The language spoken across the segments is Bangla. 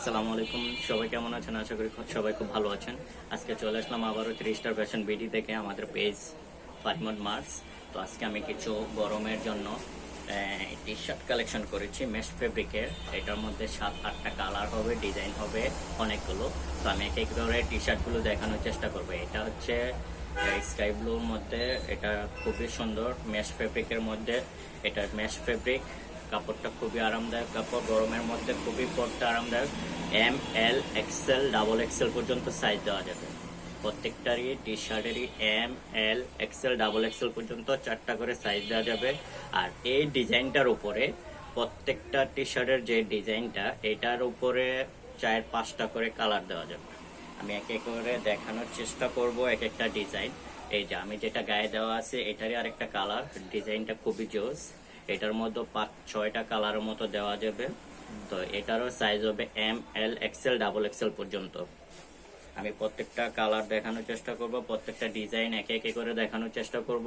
আসসালামু আলাইকুম। সবাই কেমন আছেন? আশা করি সবাই খুব ভালো আছেন। আজকে চলে আসলাম আবারও থ্রি স্টার ফ্যাশন বিডি থেকে আমাদের পেজ ফারিমড মার্স তো আজকে আমি কিছু গরমের জন্য টি শার্ট কালেকশন করেছি মেশ ফেব্রিকের এটার মধ্যে সাত, আটটা কালার হবে ডিজাইন হবে অনেকগুলো। তো আমি এক এক করে টি শার্টগুলো দেখানোর চেষ্টা করব। এটা হচ্ছে স্কাই ব্লুর মধ্যে, এটা খুবই সুন্দর মেশ ফেব্রিকের মধ্যে। এটা মেশ ফেব্রিক কাপড়টা খুবই আরামদায়ক, কাপড় গরমের মধ্যে খুবই পরতে আরামদায়ক। M L XL double XL পর্যন্ত সাইজ দেওয়া যাবে। প্রত্যেকটারই T শার্টেরই M L XL double XL পর্যন্ত চারটা করে সাইজ দেওয়া যাবে। আর এই ডিজাইনটার উপরে প্রত্যেকটা টি শার্টের যে ডিজাইনটা, এটার উপরে চায়ের পাঁচটা করে কালার দেওয়া যাবে। আমি এক এক করে দেখানোর চেষ্টা করব এক একটা ডিজাইন। এই যে আমি যেটা গায়ে দেওয়া আছে, এটারই আরেকটা কালার ডিজাইনটা খুবই জোস। এটার মধ্যে পাঁচ ছয়টা কালারের মতো দেওয়া যাবে। তো এটারও সাইজ হবে M L XL double XL পর্যন্ত। আমি প্রত্যেকটা কালার দেখানোর চেষ্টা করব, প্রত্যেকটা ডিজাইন একে একে করে দেখানোর চেষ্টা করব।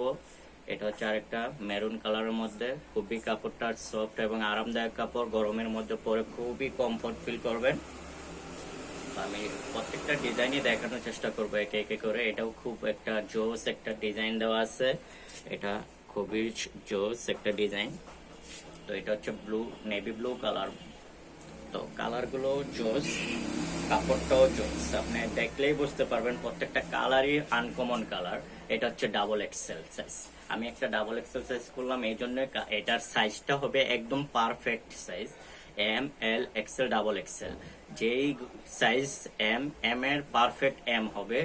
এটা হচ্ছে আরেকটা মেরুন কালারের মধ্যে। খুবই কাপড়টা সফট এবং আরামদায়ক কাপড়, গরমের মধ্যে পরে খুবই কমফোর্ট ফিল করবেন। আমি প্রত্যেকটা ডিজাইনই দেখানোর চেষ্টা করব একে একে করে। এটাও খুব একটা জোস একটা ডিজাইন দেওয়া আছে। এটা খুবই জোস একটা ডিজাইন তো এটা হচ্ছে ব্লু নেভি ব্লু কালার তো কালারগুলো জোস কাপড়টাও জোস আপনি দেখলেই বুঝতে পারবেন প্রত্যেকটা কালারই আনকমন কালার এটা হচ্ছে ডাবল এক্সেল সাইজ আমি একটা ডাবল এক্সেল সাইজ করলাম, এই জন্য এটার সাইজটা হবে একদম perfect size M L XL double XL যেই সাইজ এম এম এর পারফেক্ট এম হবে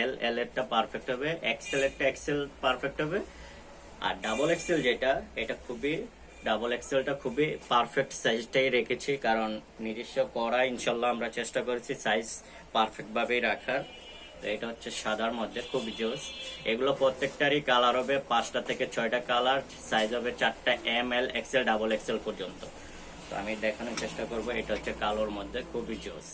এল এল এরটা পারফেক্ট হবে এক্সেল এরটা এক্সেল পারফেক্ট হবে। আর ডাবল এক্সেল যেটা, এটা খুবই ডাবল এক্সেলটা খুবই পারফেক্ট সাইজটাই রেখেছি, কারণ নিজস্ব করা ইনশাল্লাহ আমরা চেষ্টা করেছি সাইজ পারফেক্টভাবেই রাখার। এটা হচ্ছে সাদার মধ্যে খুবই জোস। এগুলো প্রত্যেকটারই কালার হবে পাঁচটা থেকে ছয়টা কালার সাইজ হবে চারটা M L XL double XL পর্যন্ত। তো আমি দেখানোর চেষ্টা করব, এটা হচ্ছে কালোর মধ্যে, খুবই জোস।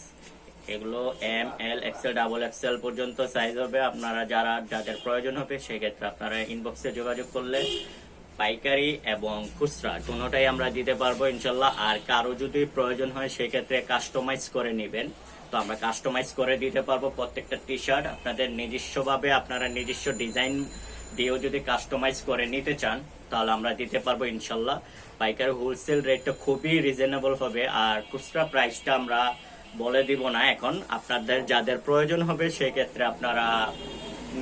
এগুলো M L XL double XL পর্যন্ত সাইজ হবে। আপনারা যারা, যাদের প্রয়োজন হবে, সেক্ষেত্রে আপনারা ইনবক্সে যোগাযোগ করলে পাইকারি এবং খুচরা দুটোটাই আমরা দিতে পারব ইনশাল্লাহ। আর কারও যদি প্রয়োজন হয়, সেক্ষেত্রে কাস্টমাইজ করে নেবেন। তো আমরা কাস্টমাইজ করে দিতে পারব প্রত্যেকটা টি শার্ট আপনাদের নিজস্বভাবে আপনারা নিজস্ব ডিজাইন দিয়েও যদি কাস্টমাইজ করে নিতে চান, তাহলে আমরা দিতে পারব ইনশাল্লাহ। পাইকারি হোলসেল রেটটা খুবই রিজনেবল হবে। আর খুচরা প্রাইসটা আমরা বলে দিব না এখন। আপনাদের যাদের প্রয়োজন হবে, সেক্ষেত্রে আপনারা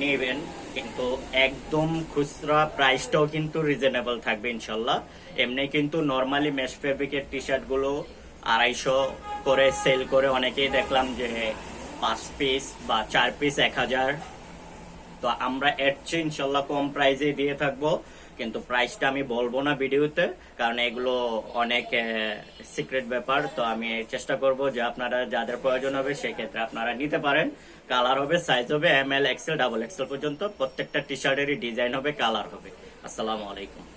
নেবেন। কিন্তু একদম খুচরা প্রাইসটাও কিন্তু রিজনেবল থাকবে ইনশাল্লাহ। এমনি কিন্তু নর্মালি মেশ ফেব্রিকের টি শার্টগুলো আড়াইশো করে সেল করে অনেকেই দেখলাম যে পাঁচ পিস বা চার পিস এক হাজার তো আমরা এর ইনশাল্লাহ কম প্রাইজে দিয়ে থাকব। কিন্তু প্রাইসটা আমি বলব না ভিডিওতে, কারণ এগুলো অনেক সিক্রেট ব্যাপার। তো আমি চেষ্টা করব যে আপনারা যাদের প্রয়োজন হবে সেক্ষেত্রে আপনারা নিতে পারেন। কালার হবে সাইজ হবে M L XL double XL পর্যন্ত প্রত্যেকটা টি শার্টেরই ডিজাইন হবে কালার হবে। আসসালামু আলাইকুম।